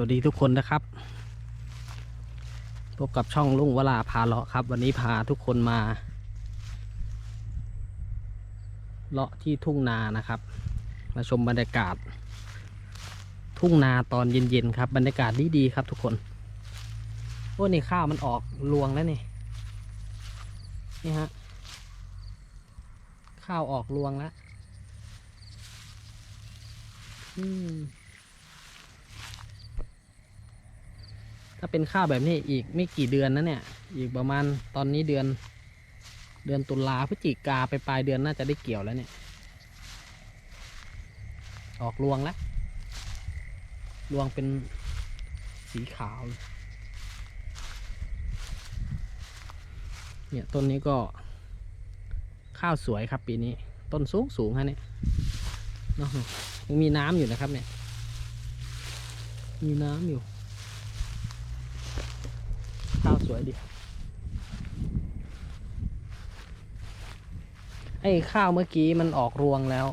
วัสดีทุกคนนะครับ พบกับช่องลุงวลาพาเลาะครับ วันนี้พาทุกคนมา เลาะที่ทุ่งนานะครับ มาชมบรรยากาศ ทุ่งนาตอนเย็นๆครับ บรรยากาศดีๆครับทุกคนโอ้นี่ข้าวมันออกรวงแล้วนี่นี่ฮะข้าวออกรวงแล้วอืม ถ้าเป็นข้าวแบบนี้อีกไม่กี่เดือนนะเนี่ย อีกประมาณตอนนี้เดือน เดือนตุลาพฤศจิกาไปปลายเดือนน่าจะได้เกี่ยวแล้วเนี่ย ออกรวงแล้วรวงเป็นสีขาว เนี่ยต้นนี้ก็ ข้าวสวยครับปีนี้ ต้นสูงสูงฮะเนี่ยยังมีน้ำอยู่นะครับเนี่ย มีน้ำอยู่ สวยดีไอ้ข้าวเมื่อกี้มันออกรวงแล้ว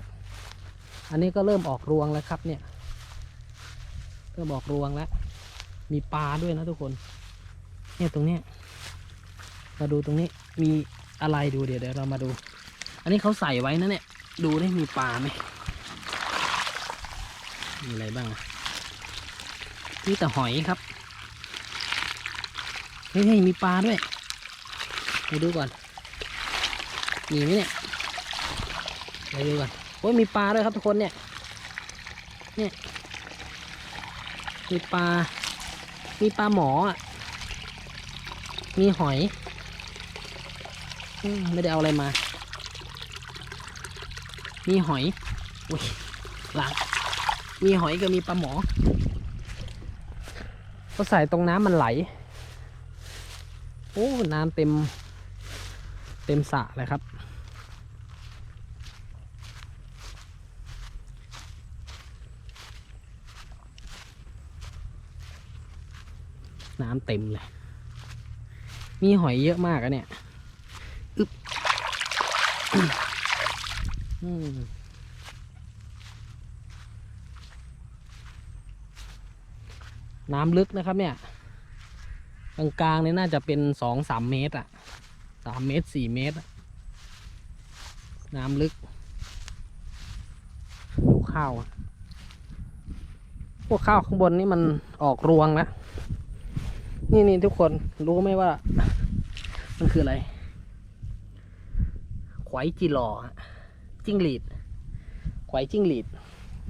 อันนี้ก็เริ่มออกรวงแล้วครับเนี่ย เริ่มออกรวงแล้ว มีปลาด้วยนะทุกคน เนี่ยตรงเนี้ย มาดูตรงนี้ มีอะไรดูเดี๋ยวเดี๋ยวเรามาดู อันนี้เขาใส่ไว้นะเนี่ย ดูได้มีปลาไหม มีอะไรบ้างอะมีแต่หอยครับ ฮ้ยมีปลาด้วยไปดูก่อน มีไหมเนี่ยไปดูก่อนโอ้ยมีปลาด้วยครับทุกคนเนี่ย เนี่ย มีปลา มีปลาหมออะ มีหอยอไม่ได้เอาอะไรมา มีหอย อุ้ยหลังมีหอยก็มีปลาหมอก็ใส่ตรงน้ำมันไหล โอ้น้ำเต็ม เต็มสระเลยครับ น้ำเต็มเลย มีหอยเยอะมากอะเนี่ยอึบอืมน้ำลึกนะครับเนี่ย กลางกลางๆเนี่ยน่าจะเป็นสองสามเมตรอะสามเมตรสี่เมตร น้ำลึก ดูข้าวอะพวกข้าวข้างบนนี่มันออกรวงแล้วนี่นี่ทุกคนรู้ไหมว่า มันคืออะไรขวายจีหลอจิ้งหรีดขวายจิ้งหรีด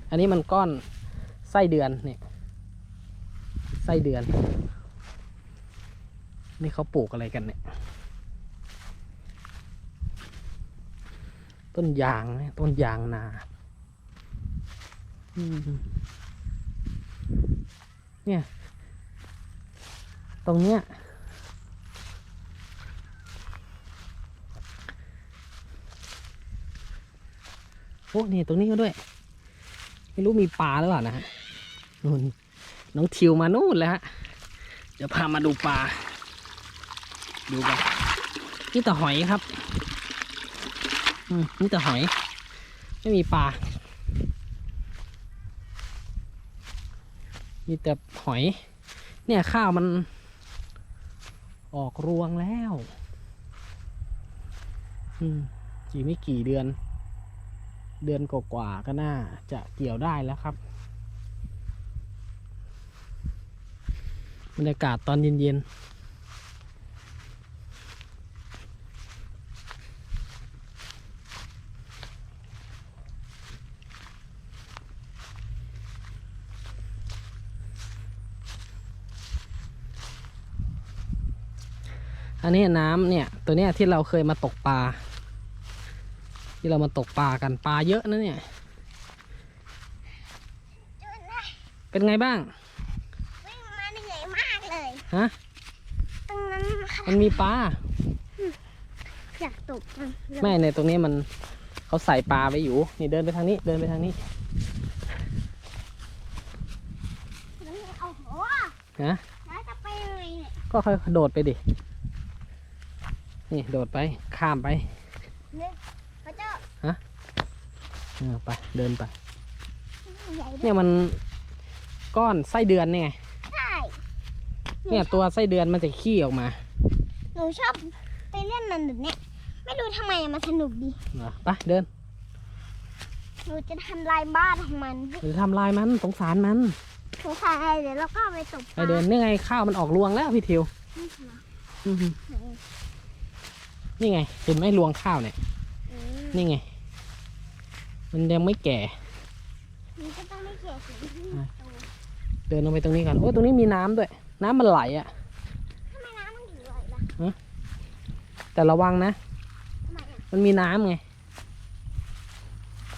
อันนี้มันก้อนไส้เดือนเนี่ยไส้เดือน นี่เขาปลูกอะไรกันเนี่ย ต้นยางเนี่ยต้นยางนาอืมเนี่ย ตรงเนี้ยโอ้นี่ตรงนี้ก็ด้วย ไม่รู้มีปลาหรือเปล่านะฮะนู่นน้องทิวมานู่นแล้วฮะ เดี๋ยวพามาดูปลา ดูกันนี่แต่หอยครับ อืมนี่แต่หอย ไม่มีปลา มีแต่หอย เนี่ยข้าวมันออกรวงแล้ว อืมอีกไม่กี่เดือน เดือนกว่าก็น่าจะเกี่ยวได้แล้วครับ บรรยากาศตอนเย็นๆ อันนี้น้ำเนี่ย ตัวเนี้ยที่เราเคยมาตกปลา ที่เรามาตกปลากันปลาเยอะนะเนี่ย เป็นไงบ้างวิ่งมาเหนื่อยมากเลยฮะตรงนั้นค่ะมันมีปลาอยากตกมันไม่ในตรงนี้มันเขาใส่ปลาไว้อยู่ นี่เดินไปทางนี้เดินไปทางนี้โอ้โหนะแล้วจะไปยังไงเนี่ยก็ค่อยโดดไปดิ นี่โดดไปข้ามไปพระเจ้าเออไปเดินไป ใหญ่ด้วยเนี่ยมันก้อนไส้เดือนเนี่ยไงเนี่ยตัวไส้เดือนมันจะขี้ออกมาหนูชอบไปเล่นมันแบบเนี้ยไม่รู้ทำไมอะมันสนุกดี เหรอไปเดินหนูจะทำลายบ้านของมันหรือทำลายมันสงสารมันสงสารอะไรเดี๋ยวเราก็เอาไปตบไปเดินนี่ไงข้าวมันออกรวงแล้วพี่ทิวนี่เหรออือหือไห นนี่ไง เห็นไหมรวงข้าวเนี่ย อืมนี่ไง มันยังไม่แก่ มันก็ต้องไม่เกลียดสิ่งที่มันโตเดินลงไปตรงนี้กันโอ้ตรงนี้มีน้ำด้วย น้ำมันไหลอะทำไมน้ำมันถึงไหลล่ะแต่ระวังนะ ทำไมอะมันมีน้ำไง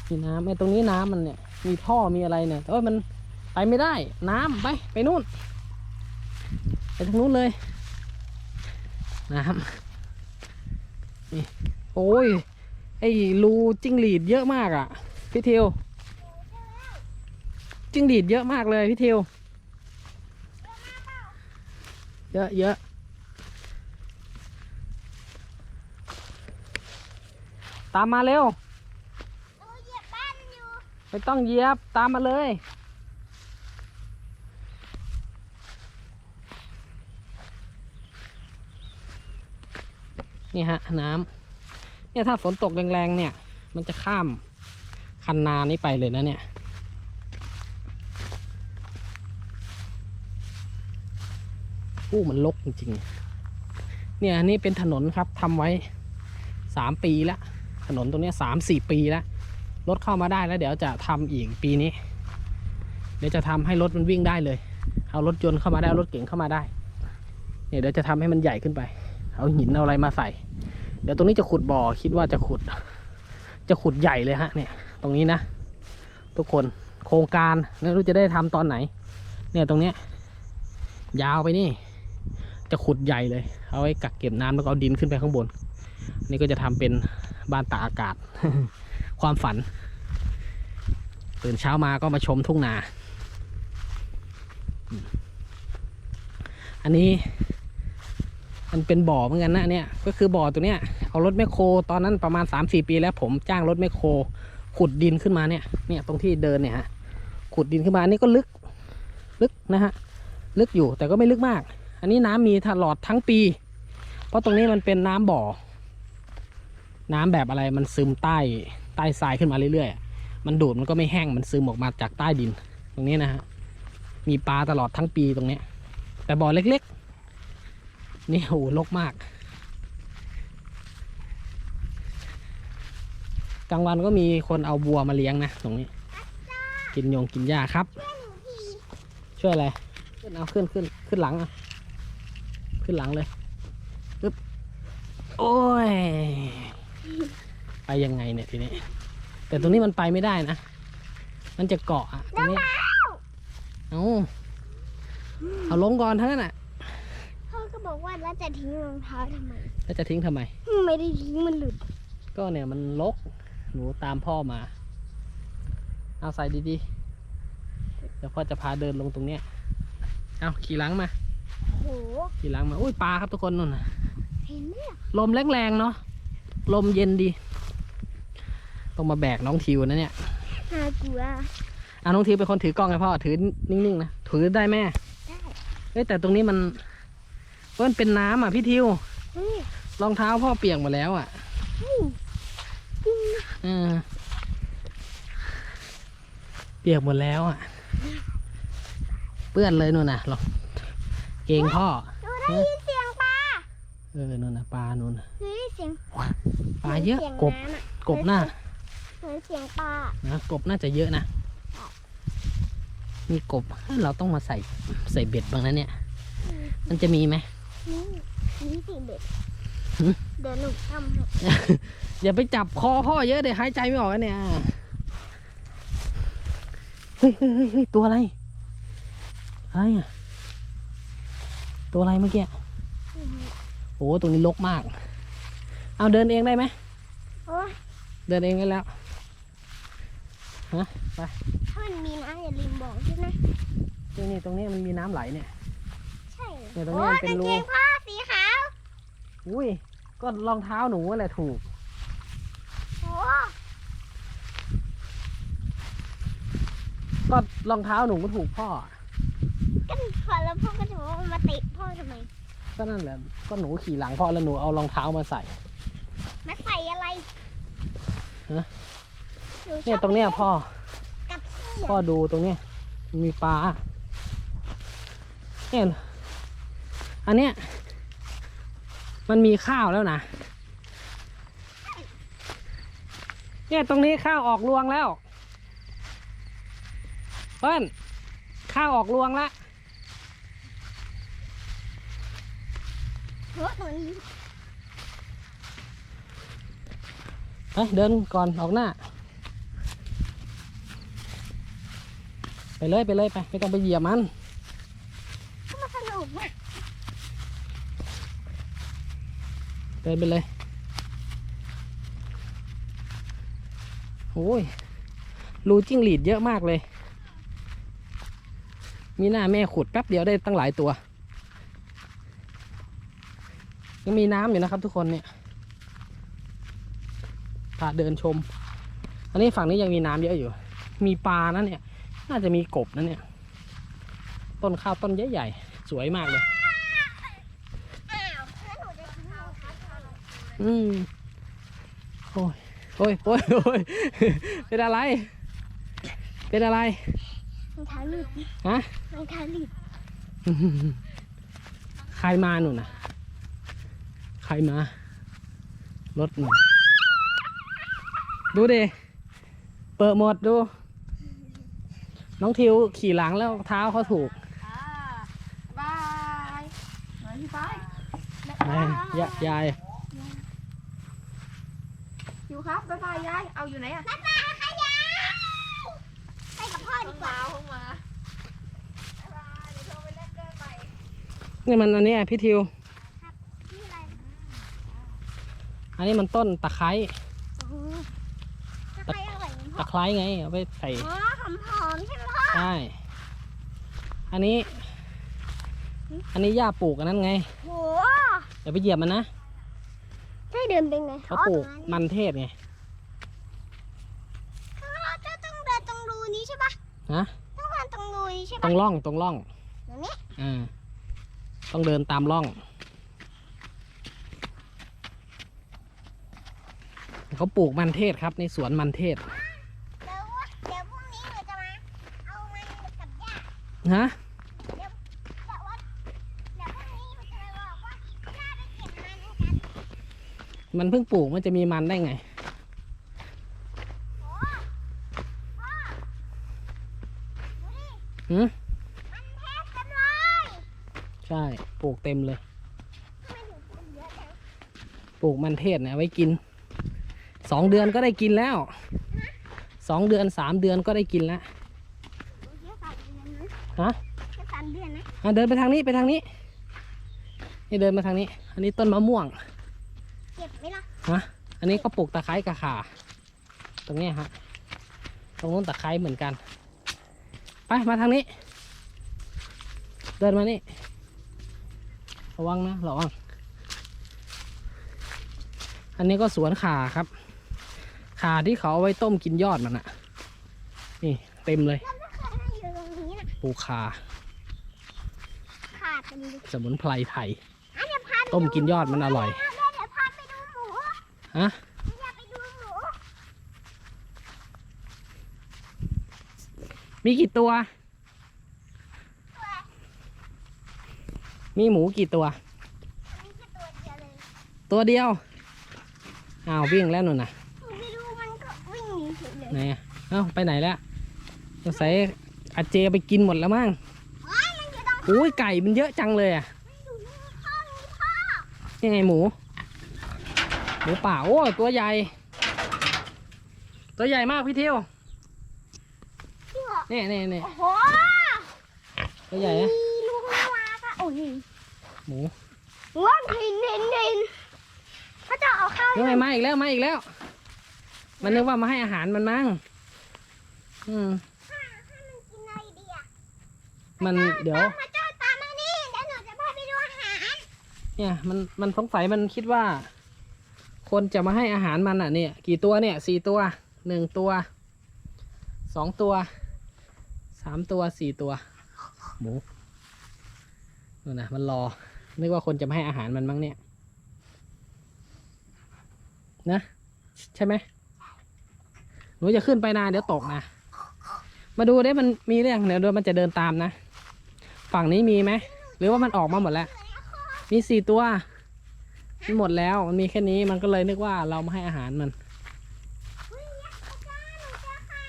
มีน้ำไอ้ตรงนี้น้ำมันเนี่ย มีท่อ มีอะไรเนี่ยเอ้ยมันไปไม่ได้ น้ำไป ไปนู่น ไปทางนู้นเลย น้ำ นี่โอ้ย ไอ้รูจิ้งหรีดเยอะมากอะ พี่เทียวจิ้งหรีดเยอะมากเลยพี่เทียวเยอะเยอะตามมาเร็วหนูเหยียบบ้านอยู่ไม่ต้องเหยียบตามมาเลย นี่ฮะน้ำเนี่ยถ้าฝนตกแรงๆเนี่ย มันจะข้ามคันนานี้ไปเลยนะเนี่ยอู้มันลกจริงๆ เนี่ยอันนี่เป็นถนนครับทำไว้สามปีแล้ว ถนนตรงนี้สามสี่ปีแล้ว รถเข้ามาได้แล้วเดี๋ยวจะทำอีกปีนี้ เดี๋ยวจะทำให้รถมันวิ่งได้เลย เอารถยนต์เข้ามาได้รถเก๋งเข้ามาได้ เนี่ยเดี๋ยวจะทำให้มันใหญ่ขึ้นไป เอาหินเอาอะไรมาใส่ ดี๋ยวตรงนี้จะขุดบ่อคิดว่าจะขุด จะขุดใหญ่เลยฮะเนี่ย ตรงนี้นะ ทุกคนโครงการไม่รู้จะได้ทำตอนไหน เนี่ยตรงเนี้ยยาวไปนี่ จะขุดใหญ่เลย เอาไว้กักเก็บน้ำแล้วก็เอาดินขึ้นไปข้างบน นี่ก็จะทำเป็นบ้านตากอากาศ ความฝันตื่นเช้ามาก็มาชมทุ่งนา อันนี้ มันเป็นบ่อเหมือนกันนะเนี่ยก็คือบ่อตัวเนี้ยเอารถแมคโครตอนนั้นประมาณ 3-4 ปีแล้วผมจ้างรถแมคโครขุดดินขึ้นมาเนี่ยเนี่ยตรงที่เดินเนี่ยฮะขุดดินขึ้นมาอันนี้ก็ลึกลึกนะฮะลึกอยู่แต่ก็ไม่ลึกมาก อันนี้น้ำมีตลอดทั้งปี เพราะตรงนี้มันเป็นน้ำบ่อ น้ำแบบอะไรมันซึมใต้ใต้ทรายขึ้นมาเรื่อยๆมันดูดมันก็ไม่แห้งมันซึมออกมาจากใต้ดิน ตรงนี้นะฮะมีปลาตลอดทั้งปีตรงเนี้ยแต่บ่อเล็กๆ นี่โอ้โหลกมาก กลางวันก็มีคนเอาบัวมาเลี้ยงนะตรงนี้ กินยงกินหญ้าครับ ช่วยอะไร ขึ้นเอาขึ้นขึ้นขึ้นหลังเอาขึ้นหลังเลยปึ๊บโอ้ย ไปยังไงเนี่ยทีนี้ แต่ตรงนี้มันไปไม่ได้นะ มันจะเกาะอะตรงนี้ เอาเอาลงก่อนทั้งนั้นอะพ่อก็ บอกว่าแล้วจะทิ้งรองเท้าทำไม แล้วจะทิ้งทำไม ไม่ได้ทิ้งมันหลุด ก็เนี่ยมันลก หนูตามพ่อมา เอาใส่ดีๆ เดี๋ยวพ่อจะพาเดินลงตรงเนี้ย เอาขี่หลังมา โห ขี่หลังมา อุ้ยปลาครับทุกคนนู่นน่ะเห็นไหมล่ะลมแรงๆเนาะ ลมเย็นดี ต้องมาแบกน้องทิวนะเนี่ยน่ากลัว อะน้องทิวเป็นคนถือกล้องให้พ่อ ถือนิ่งๆนะ ถือได้แม่ได้เฮ้ยแต่ตรงนี้มัน เมันเป็นน้ำอะพี่ทิวเฮ้ยรองเท้าพ่อเปียกหมดแล้วอะเฮ้ยจริงนะเออเปียกหมดแล้วอะ เปื้อนเลยนู่นน่ะลองเกงพ่อหนูได้ยินเสียงปลาเออนู่นน่ะปลานู่นน่ะหนูได้ยินเสียงปลาเยอะหมืนกบสียงน้ำอะกบหน้าเหมือนเสียงปลานะกบน่าจะเยอะนะมีกบเอ้ยเราต้องมาใส่ใส่เบ็ดบ้างนะเนี่ย มันจะมีไหม นี่นี่สิเบ็ดหึเดี๋ยวหนูทำให้อย่าไปจับคอพ่อเยอะเดี๋ยวหายใจไม่ออกอะเนี่ยเฮ้ยเฮ้ยเฮ้ยเฮ้ยตัวอะไรอะไรอะตัวอะไรเมื่อกี้โอ้ตรงนี้รกมาก เอาเดินเองได้ไหมโอ้ยเดินเองได้แล้วถ้ามันมีน้ำอย่าลืมบอกใช่ไหมนี่นี่ตรงนี้มันมีน้ำไหลเนี่ยใช่ เนี่ยตรงนี้มันเป็นรูโอ้ยกางเกงพ่อสีขาวอุ้ยก็รองเท้าหนูแหละถูก โอ้ก็รองเท้าหนูก็ถูกพ่อก็พอแล้วพ่อก็จะบอกว่ามาเตะพ่อทำไม ก็นั่นแหละก็หนูขี่หลังพ่อแล้วหนูเอารองเท้ามาใส่ มาใส่อะไรฮะหนูชอบเนี่ยตรงเนี้ยพ่อกับพี่พ่ออะดูตรงเนี้ยมีปลาเนี่ย อันเนี้ยมันมีข้าวแล้วนะ เนี่ยตรงนี้ข้าวออกรวงแล้วเปิ้ลข้าวออกรวงล้วรถหนูนี้เฮ้ยเดินก่อนออกหน้า ไปเลยไปเลยไปไม่ต้องไปเหยียบมัน ก็มาสนุกนะ เดินไปเลยโอ้ยรูจิ้งหรีดเยอะมากเลย มีหน้าแม่ขุดแป๊บเดียวได้ตั้งหลายตัวยังมีน้ำอยู่นะครับทุกคนเนี่ยพาเดินชม อันนี้ฝั่งนี้ยังมีน้ำเยอะอยู่ มีปลานะเนี่ย น่าจะมีกบนะเนี่ย ต้นข้าวต้นใหญ่ๆ สวยมากเลย อ้าวแล้วหนูจะกินข้าวคะ อืมโอ้ยโอ้ยโอ้ยโอ้ยเป็นอะไร เป็นอะไรรองเท้าหลุดฮะรองเท้าหลุดใครมาหนูนะใครมารถหนูดูดิเปิดหมดดู น้องทิวขี่หลังแล้วเท้าเขาถูกอ่าบายมาพี่ไปแม่ยะยาย อยู่ครับบ๊ายบายยาย เอาอยู่ไหนอะบ๊ายบายค่ะยายไปกับพ่อดีกว่าห้องมาบ๊ายบายเดี๋ยวโทรไปเล่นเกินไปนี่มันอันเนี้ยพี่ทิว นี่อะไรอันนี้มันต้นตะไคร้โอ้โหจะไปอร่อยไหมพ่อตะไคร้ไงเอาไปใส่ อ๋อหอมๆใช่ไหมพ่อใช่ อันนี้ อันนี้ย่าปลูกอันนั้นไง โห อย่าไปเหยียบมันนะ ใช่เดินเป็นไงเขาปลูกมันเทศไงข้างเราจะต้องเดินตรงรูนี้ใช่ปะฮะต้องเดินตรงรูนี้ใช่ตรปะงร่องตรงร่องแบบนี้อ่าต้องเดินตามร่องเขาปลูกมันเทศครับในสวนมันเทศแล้วว่าเดี๋ยวพรุ่งนี้เราจะมาเอามันกับย่าฮะ แต่ว่าเดี๋ยวพรุ่งนี้เราจะมาบอกว่าย่าไปเก็บมันกัน มันเพิ่งปลูกมันจะมีมันได้ไงโอ้พ่อดูดิหืมมันแทบเต็มเลยใช่ ปลูกเต็มเลยทำไมถึงปลูกเยอะจังปลูกมันเทศเนี่ยไว้กิน สองเดือนก็ได้กินแล้ว สองเดือนสามเดือนก็ได้กินแล้วโอ้ยแค่สามเดือนนะฮะแค่สามเดือนนะอะเดินไปทางนี้ไปทางนี้ นี่เดินมาทางนี้ อันนี้ต้นมะม่วงเก็บไหมล่ะ ฮะอันนี้ก็ปลูกตะไคร้กะข่า ตรงเนี้ยฮะตรงนู้นตะไคร้เหมือนกัน ไปมาทางนี้ เดินมานี่ ระวังนะระวัง อันนี้ก็สวนข่าครับ ข่าที่เขาเอาไว้ต้มกินยอดมันอะนี่เต็มเลยแล้วก็เคยให้อยู่ตรงนี้นะปลูกข่าขาดกันดิสมุนไพรไทยอะเดี๋ยวพาไปต้มกินยอดมันอร่อย เดี๋ยวพาไปดูหมู ฮะอยากไปดูหมูมีกี่ตัว มีหมูกี่ตัวมีแค่ตัวเดียวเลยตัวเดียว อ้าววิ่งแล้วนุ่นน่ะหนูไปดูมันก็วิ่งหนีเฉยเลยไหนอะเอ้าไปไหนแล้วสงสัยอาเจไปกินหมดแล้วมั้งเฮ้ยมันอยู่ตรงอุ้ยไก่มันเยอะจังเลยอะมันอยู่นี่พ่อนี่พ่อยังไงหมู หมูป่าโอ้ตัวใหญ่ ตัวใหญ่มากพี่เที่ยวพี่บอกนี่นี่นี่โอ้โหตัวใหญ่นะมีลูกน่ารักอะโอ้ยหมูว้าวดินดินดินเขาจะเอาข้าวยังไงมาอีกแล้วมาอีกแล้ว มันนึกว่ามาให้อาหารมันมั้งอืมให้มันกินอะไรดีอะมันเดี๋ยวพระเจ้าตามมานี่เดี๋ยวหนูจะพาไปดูอาหารเนี่ยมันมันสงสัยมันคิดว่า คนจะมาให้อาหารมันอะเนี่ยกี่ตัวเนี่ยสี่ตัวหนึ่งตัวสองตัวสามตัวสี่ตัว หมูนู่นนะมันรอนึกว่าคนจะไม่ให้อาหารมันมั้งเนี่ย นะ ใช่ไหมหนูจะขึ้นไปนาเดี๋ยวตกนะ มาดูได้มันมีหรือยังเดี๋ยวดูมันจะเดินตามนะ ฝั่งนี้มีไหม หรือว่ามันออกมาหมดแล้ว มีสี่ตัว มันหมดแล้ว มันมีแค่นี้มันก็เลยนึกว่าเราไม่ให้อาหารมันเฮ้ยพระเจ้าหนูเจอไข่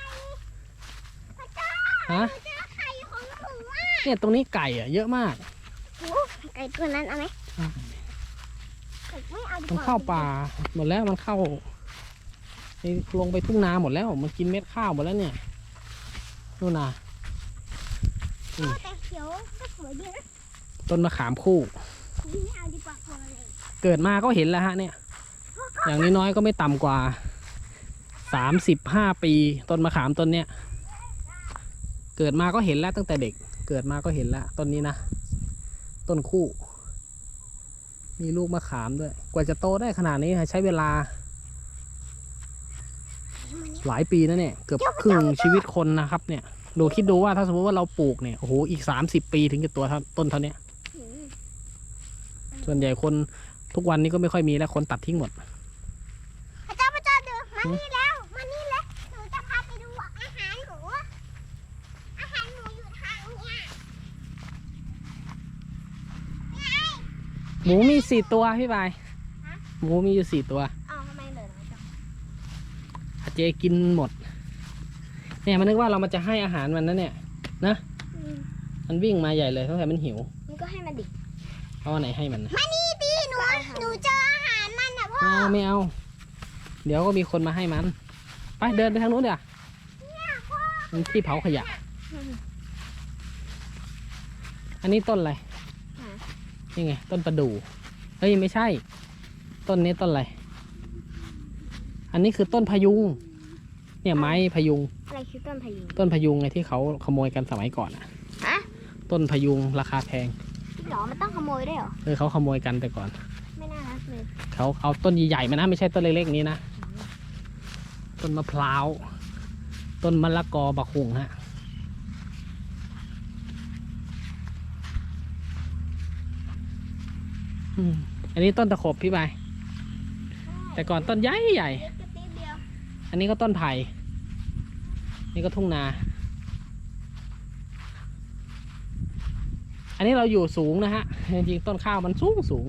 พระเจ้าฮะหนูเจอไข่ของหนูอะเนี่ยตรงนี้ไก่อะเยอะมากโอ้ไก่ตัวนั้นเอาไหมไก่ไม่เอาดีกมันว่าเข้าป่าหมดแล้วมันเข้าไปลงไปทุ่งนาหมดแล้วมันกินเม็ดข้าวหมดแล้วเนี่ยนู่นน่ะเออแต่เขียวก็สวยดีนะต้นมะขามคู่ไม่ เกิดมาก็เห็นแล้วฮะเนี่ย อย่างน้อยๆก็ไม่ต่ำกว่าสามสิบห้าปีต้นมะขามต้นเนี้ยเกิดมาก็เห็นแล้วตั้งแต่เด็ก เกิดมาก็เห็นแล้วต้นนี้นะ ต้นคู่ มีลูกมะขามด้วย กว่าจะโตได้ขนาดนี้ใช้เวลา หลายปีนะเนี่ย เกือบครึ่งชีวิตคนนะครับ เนี่ย ดูคิดดูว่าถ้าสมมติว่าเราปลูกเนี่ย โอ้โห อีกสามสิบปีถึงจะตัวต้นเท่านี้ส่วนใหญ่คน ทุกวันนี้ก็ไม่ค่อยมีแล้วคนตัดทิ้งหมดพระเจ้าพระเจ้าเดินมานี่แล้วมานี่แล้วหนูจะพาไปดูอาหารหนูอาหารหนูอยู่ทางเนี่ยหมูมีสี่ตัวพี่บายหมูมีอยู่สี่ตัวอ้าวทำไมเหลือน้อยจังอาเจกินหมด เนี่ยมันนึกว่าเรามันจะให้อาหารมันนะเนี่ย นะ อืมมันวิ่งมาใหญ่เลยตั้งแต่มันหิว มันก็ให้มันดิเอาอันไหนให้มันนะ มานี่ดิหนูหนูเจออาหารมันนะพ่อ ไม่เอาไม่เอา เดี๋ยวก็มีคนมาให้มัน ไปเดินไปทางนู้นเดี๋ยวมันที่เผาขยะ อันนี้ต้นอะไรนี่ไง ต้นประดู่เฮ้ยไม่ใช่ ต้นนี้ต้นอะไร อันนี้คือต้นพะยุง เนี่ยไม้พะยุง อะไรคือต้นพายุต้นพะยุงไงที่เขาขโมยกันสมัยก่อนอะฮะต้นพะยุงราคาแพงจริงเหรอมันต้องขโมยได้วยเหรอ เออเขาขโมยกันแต่ก่อนไม่น่ารัก เลยเขาเอาต้นใหญ่ๆมานะ ไม่ใช่ต้นเล็กๆนี้นะ ต้นมะพร้าว ต้นมะละกอบักหุงฮะอืมอันนี้ต้นตะขบพี่ใบายแต่ก่อนต้นใหญ่ใหญ่เล็กกระติ๊บเดียวอันนี้ก็ต้นไผ่ นี่ก็ทุ่งนา อันนี้เราอยู่สูงนะฮะ จริงๆต้นข้าวมันสูงสูง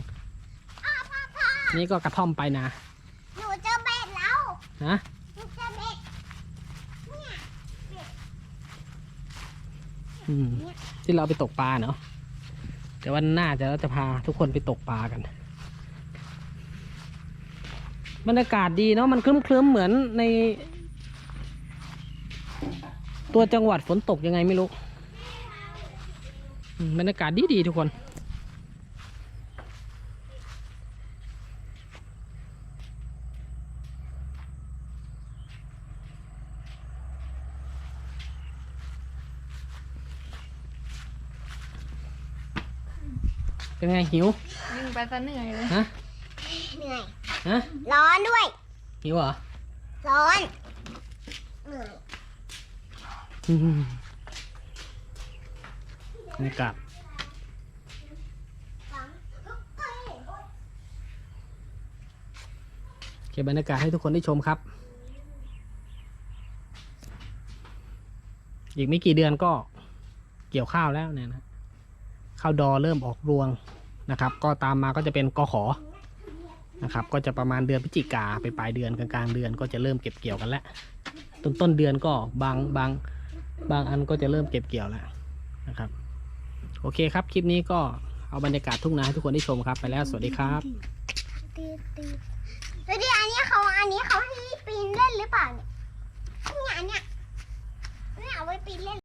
นี่ก็กระท่อมไปนาหนูเจอเบ็ดแล้วฮะหนูเจอเบ็ดอืมที่เราไปตกปลาเนาะเดี๋ยววันหน้าจะเราจะพาทุกคนไปตกปลากันบรรยากาศดีเนาะมันคลึ้มๆเหมือนใน ตัวจังหวัดฝนตกยังไงไม่รู้อืมบรรยากาศดีดีๆทุกคน เป็นไงหิว วิ่งไปซะเหนื่อยเลยฮะ เหนื่อย ฮะ ร้อนด้วย หิวเหรอ ร้อนเหนื่อยอืมบรรยากาศเก็บบรรยากาศให้ทุกคนได้ชมครับ อีกไม่กี่เดือนก็เกี่ยวข้าวแล้วเนี่ยนะ ข้าวดอเริ่มออกรวงนะครับ ก็ตามมาก็จะเป็นกอขอนะครับ ก็จะประมาณเดือนพฤศจิกาไปปลายเดือนกลางๆเดือนก็จะเริ่มเก็บเกี่ยวกันแล้วต้นต้นเดือนก็บางบางบางอันก็จะเริ่มเก็บเกี่ยวแล้วนะครับ โอเคครับ คลิปนี้ก็เอาบรรยากาศทุ่งนาให้ทุกคนได้ชมครับ ไปแล้วสวัสดีครับตีตีแล้วดิอันนี้เขาอันนี้เขาให้ปีนเล่นหรือเปล่าเนี่ยเนี่ยอันเนี้ยเนี่ยเอาไว้ปีนเล่น